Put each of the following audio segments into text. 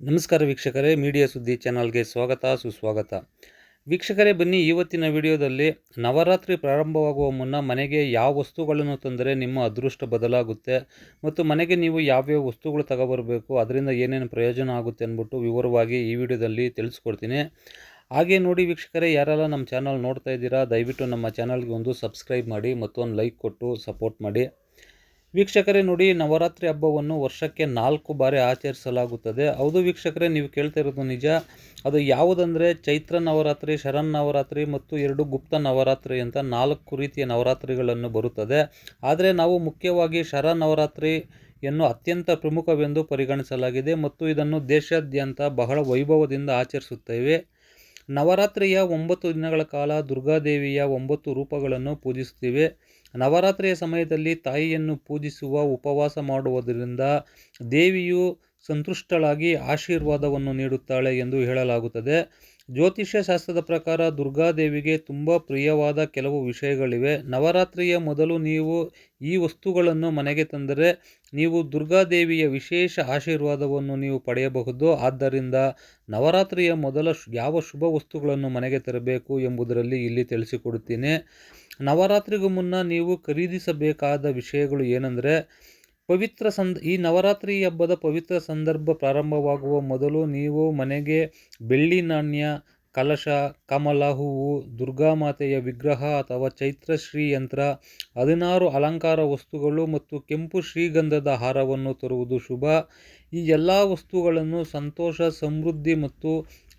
ನಮಸ್ಕಾರ ವೀಕ್ಷಕರೇ, ಮೀಡಿಯಾ ಸುದ್ದಿ ಚಾನಲ್ಗೆ ಸ್ವಾಗತ, ಸುಸ್ವಾಗತ. ವೀಕ್ಷಕರೇ, ಬನ್ನಿ ಇವತ್ತಿನ ವಿಡಿಯೋದಲ್ಲಿ ನವರಾತ್ರಿ ಪ್ರಾರಂಭವಾಗುವ ಮುನ್ನ ಮನೆಗೆ ಯಾವ ವಸ್ತುಗಳನ್ನು ತಂದರೆ ನಿಮ್ಮ ಅದೃಷ್ಟ ಬದಲಾಗುತ್ತೆ ಮತ್ತು ಮನೆಗೆ ನೀವು ಯಾವ್ಯಾವ ವಸ್ತುಗಳು ತಗೋಬರಬೇಕು, ಅದರಿಂದ ಏನೇನು ಪ್ರಯೋಜನ ಆಗುತ್ತೆ ಅಂದ್ಬಿಟ್ಟು ವಿವರವಾಗಿ ಈ ವಿಡಿಯೋದಲ್ಲಿ ತಿಳಿಸ್ಕೊಡ್ತೀನಿ. ಹಾಗೆ ನೋಡಿ ವೀಕ್ಷಕರೇ, ಯಾರೆಲ್ಲ ನಮ್ಮ ಚಾನಲ್ ನೋಡ್ತಾ ಇದ್ದೀರಾ, ದಯವಿಟ್ಟು ನಮ್ಮ ಚಾನಲ್ಗೆ ಒಂದು ಸಬ್ಸ್ಕ್ರೈಬ್ ಮಾಡಿ ಮತ್ತು ಒಂದು ಲೈಕ್ ಕೊಟ್ಟು ಸಪೋರ್ಟ್ ಮಾಡಿ. ವೀಕ್ಷಕರೇ ನೋಡಿ, ನವರಾತ್ರಿ ಹಬ್ಬವನ್ನು ವರ್ಷಕ್ಕೆ ನಾಲ್ಕು ಬಾರಿ ಆಚರಿಸಲಾಗುತ್ತದೆ. ಹೌದು ವೀಕ್ಷಕರೇ, ನೀವು ಕೇಳ್ತಾ ಇರೋದು ನಿಜ. ಅದು ಯಾವುದಂದರೆ, ಚೈತ್ರ ನವರಾತ್ರಿ, ಶರನ್ ನವರಾತ್ರಿ ಮತ್ತು ಎರಡು ಗುಪ್ತ ನವರಾತ್ರಿ ಅಂತ ನಾಲ್ಕು ರೀತಿಯ ನವರಾತ್ರಿಗಳನ್ನು ಬರುತ್ತದೆ. ಆದರೆ ನಾವು ಮುಖ್ಯವಾಗಿ ಶರ ನವರಾತ್ರಿಯನ್ನು ಅತ್ಯಂತ ಪ್ರಮುಖವೆಂದು ಪರಿಗಣಿಸಲಾಗಿದೆ ಮತ್ತು ಇದನ್ನು ದೇಶಾದ್ಯಂತ ಬಹಳ ವೈಭವದಿಂದ ಆಚರಿಸುತ್ತೇವೆ. ನವರಾತ್ರಿಯ ಒಂಬತ್ತು ದಿನಗಳ ಕಾಲ ದುರ್ಗಾದೇವಿಯ ಒಂಬತ್ತು ರೂಪಗಳನ್ನು ಪೂಜಿಸುತ್ತೇವೆ. ನವರಾತ್ರಿಯ ಸಮಯದಲ್ಲಿ ತಾಯಿಯನ್ನು ಪೂಜಿಸುವ, ಉಪವಾಸ ಮಾಡುವುದರಿಂದ ದೇವಿಯು ಸಂತುಷ್ಟಳಾಗಿ ಆಶೀರ್ವಾದವನ್ನು ನೀಡುತ್ತಾಳೆ ಎಂದು ಹೇಳಲಾಗುತ್ತದೆ. ಜ್ಯೋತಿಷ್ಯ ಶಾಸ್ತ್ರದ ಪ್ರಕಾರ ದುರ್ಗಾದೇವಿಗೆ ತುಂಬ ಪ್ರಿಯವಾದ ಕೆಲವು ವಿಷಯಗಳಿವೆ. ನವರಾತ್ರಿಯ ಮೊದಲು ನೀವು ಈ ವಸ್ತುಗಳನ್ನು ಮನೆಗೆ ತಂದರೆ ನೀವು ದುರ್ಗಾದೇವಿಯ ವಿಶೇಷ ಆಶೀರ್ವಾದವನ್ನು ನೀವು ಪಡೆಯಬಹುದು. ಆದ್ದರಿಂದ ನವರಾತ್ರಿಯ ಮೊದಲ ಯಾವ ಶುಭ ವಸ್ತುಗಳನ್ನು ಮನೆಗೆ ತರಬೇಕು ಎಂಬುದರಲ್ಲಿ ಇಲ್ಲಿ ತಿಳಿಸಿಕೊಡುತ್ತೇನೆ. ನವರಾತ್ರಿಗೂ ಮುನ್ನ ನೀವು ಖರೀದಿಸಬೇಕಾದ ವಿಷಯಗಳು ಏನಂದರೆ, ಪವಿತ್ರ ಸಂದ, ಈ ನವರಾತ್ರಿ ಹಬ್ಬದ ಪವಿತ್ರ ಸಂದರ್ಭ ಪ್ರಾರಂಭವಾಗುವ ಮೊದಲು ನೀವು ಮನೆಗೆ ಬೆಳ್ಳಿ ನಾಣ್ಯ, ಕಲಶ, ಕಮಲ, ಹೂವು ದುರ್ಗಾಮಾತೆಯ ವಿಗ್ರಹ ಅಥವಾ ಚೈತ್ರ ಶ್ರೀ ಯಂತ್ರ, ಹದಿನಾರು ಅಲಂಕಾರ ವಸ್ತುಗಳು ಮತ್ತು ಕೆಂಪು ಶ್ರೀಗಂಧದ ಹಾರವನ್ನು ತರುವುದು ಶುಭ. ಈ ಎಲ್ಲ ವಸ್ತುಗಳನ್ನು ಸಂತೋಷ, ಸಮೃದ್ಧಿ ಮತ್ತು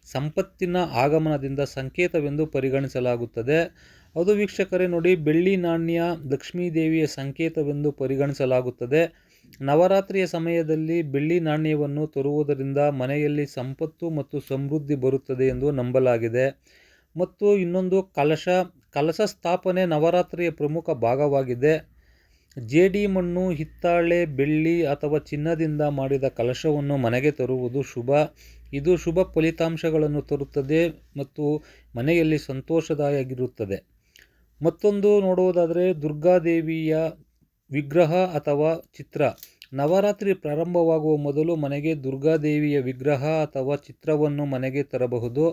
ಸಂಪತ್ತಿನ ಆಗಮನದಿಂದ ಸಂಕೇತವೆಂದು ಪರಿಗಣಿಸಲಾಗುತ್ತದೆ. ಅದು ವೀಕ್ಷಕರೇ ನೋಡಿ, ಬೆಳ್ಳಿ ನಾಣ್ಯ ಲಕ್ಷ್ಮೀ ದೇವಿಯ ಸಂಕೇತವೆಂದು ಪರಿಗಣಿಸಲಾಗುತ್ತದೆ. ನವರಾತ್ರಿಯ ಸಮಯದಲ್ಲಿ ಬೆಳ್ಳಿ ನಾಣ್ಯವನ್ನು ತರುವುದರಿಂದ ಮನೆಯಲ್ಲಿ ಸಂಪತ್ತು ಮತ್ತು ಸಮೃದ್ಧಿ ಬರುತ್ತದೆ ಎಂದು ನಂಬಲಾಗಿದೆ. ಮತ್ತು ಇನ್ನೊಂದು, ಕಲಶ ಕಲಶ ಸ್ಥಾಪನೆ ನವರಾತ್ರಿಯ ಪ್ರಮುಖ ಭಾಗವಾಗಿದೆ. ಜೇಡಿ ಮಣ್ಣು, ಹಿತ್ತಾಳೆ, ಬೆಳ್ಳಿ ಅಥವಾ ಚಿನ್ನದಿಂದ ಮಾಡಿದ ಕಲಶವನ್ನು ಮನೆಗೆ ತರುವುದು ಶುಭ. ಇದು ಶುಭ ಫಲಿತಾಂಶಗಳನ್ನು ತರುತ್ತದೆ ಮತ್ತು ಮನೆಯಲ್ಲಿ ಸಂತೋಷದಾಯಗಿರುತ್ತದೆ ಮತ್ತೊಂದು ನೋಡುವುದಾದರೆ ದುರ್ಗಾದೇವಿಯ ವಿಗ್ರಹ ಅಥವಾ ಚಿತ್ರ. ನವರಾತ್ರಿ ಪ್ರಾರಂಭವಾಗುವ ಮೊದಲು ಮನೆಗೆ ದುರ್ಗಾದೇವಿಯ ವಿಗ್ರಹ ಅಥವಾ ಚಿತ್ರವನ್ನು ಮನೆಗೆ ತರಬಹುದು.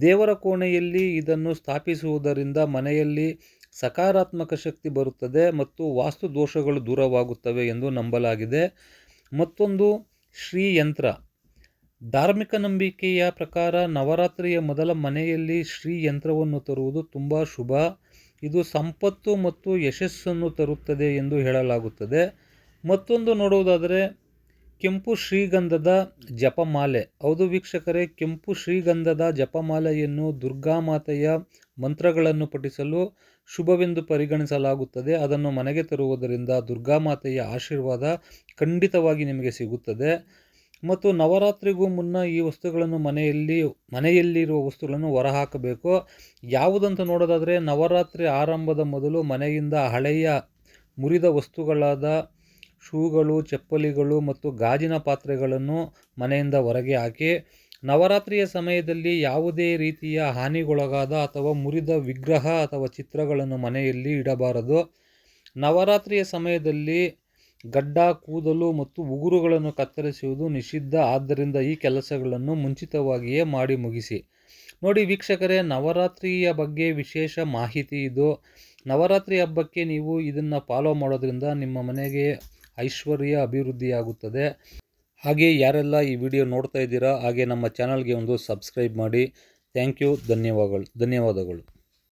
ದೇವರ ಕೋಣೆಯಲ್ಲಿ ಇದನ್ನು ಸ್ಥಾಪಿಸುವುದರಿಂದ ಮನೆಯಲ್ಲಿ ಸಕಾರಾತ್ಮಕ ಶಕ್ತಿ ಬರುತ್ತದೆ ಮತ್ತು ವಾಸ್ತು ದೋಷಗಳು ದೂರವಾಗುತ್ತವೆ ಎಂದು ನಂಬಲಾಗಿದೆ. ಮತ್ತೊಂದು, ಶ್ರೀಯಂತ್ರ. ಧಾರ್ಮಿಕ ನಂಬಿಕೆಯ ಪ್ರಕಾರ ನವರಾತ್ರಿಯ ಮೊದಲ ಮನೆಯಲ್ಲಿ ಶ್ರೀಯಂತ್ರವನ್ನು ತರುವುದು ತುಂಬ ಶುಭ. ಇದು ಸಂಪತ್ತು ಮತ್ತು ಯಶಸ್ಸನ್ನು ತರುತ್ತದೆ ಎಂದು ಹೇಳಲಾಗುತ್ತದೆ. ಮತ್ತೊಂದು ನೋಡುವುದಾದರೆ, ಕೆಂಪು ಶ್ರೀಗಂಧದ ಜಪಮಾಲೆ. ಹೌದು ವೀಕ್ಷಕರೇ, ಕೆಂಪು ಶ್ರೀಗಂಧದ ಜಪಮಾಲೆಯನ್ನು ದುರ್ಗಾಮಾತೆಯ ಮಂತ್ರಗಳನ್ನು ಪಠಿಸಲು ಶುಭವೆಂದು ಪರಿಗಣಿಸಲಾಗುತ್ತದೆ. ಅದನ್ನು ಮನೆಗೆ ತರುವುದರಿಂದ ದುರ್ಗಾಮಾತೆಯ ಆಶೀರ್ವಾದ ಖಂಡಿತವಾಗಿ ನಿಮಗೆ ಸಿಗುತ್ತದೆ. ಮತ್ತು ನವರಾತ್ರಿಗೂ ಮುನ್ನ ಈ ವಸ್ತುಗಳನ್ನು ಮನೆಯಲ್ಲಿ, ಮನೆಯಲ್ಲಿರುವ ವಸ್ತುಗಳನ್ನು ಹೊರಹಾಕಬೇಕು. ಯಾವುದಂತ ನೋಡೋದಾದರೆ, ನವರಾತ್ರಿ ಆರಂಭದ ಮೊದಲು ಮನೆಯಿಂದ ಹಳೆಯ ಮುರಿದ ವಸ್ತುಗಳಾದ ಶೂಗಳು, ಚಪ್ಪಲಿಗಳು ಮತ್ತು ಗಾಜಿನ ಪಾತ್ರೆಗಳನ್ನು ಮನೆಯಿಂದ ಹೊರಗೆ ಹಾಕಿ, ನವರಾತ್ರಿಯ ಸಮಯದಲ್ಲಿ ಯಾವುದೇ ರೀತಿಯ ಹಾನಿಗೊಳಗಾದ ಅಥವಾ ಮುರಿದ ವಿಗ್ರಹ ಅಥವಾ ಚಿತ್ರಗಳನ್ನು ಮನೆಯಲ್ಲಿ ಇಡಬಾರದು. ನವರಾತ್ರಿಯ ಸಮಯದಲ್ಲಿ ಗಡ್ಡ, ಕೂದಲು ಮತ್ತು ಉಗುರುಗಳನ್ನು ಕತ್ತರಿಸುವುದು ನಿಷಿದ್ಧ. ಆದ್ದರಿಂದ ಈ ಕೆಲಸಗಳನ್ನು ಮುಂಚಿತವಾಗಿಯೇ ಮಾಡಿ ಮುಗಿಸಿ. ನೋಡಿ ವೀಕ್ಷಕರೇ, ನವರಾತ್ರಿಯ ಬಗ್ಗೆ ವಿಶೇಷ ಮಾಹಿತಿ ಇದು. ನವರಾತ್ರಿ ಹಬ್ಬಕ್ಕೆ ನೀವು ಇದನ್ನು ಫಾಲೋ ಮಾಡೋದ್ರಿಂದ ನಿಮ್ಮ ಮನೆಗೆ ಐಶ್ವರ್ಯ ಅಭಿವೃದ್ಧಿಯಾಗುತ್ತದೆ. ಹಾಗೆ ಯಾರೆಲ್ಲ ಈ ವಿಡಿಯೋ ನೋಡ್ತಾ ಇದ್ದೀರಾ, ಹಾಗೆ ನಮ್ಮ ಚಾನಲ್ಗೆ ಒಂದು ಸಬ್ಸ್ಕ್ರೈಬ್ ಮಾಡಿ. ಥ್ಯಾಂಕ್ ಯು ಧನ್ಯವಾದಗಳು ಧನ್ಯವಾದಗಳು.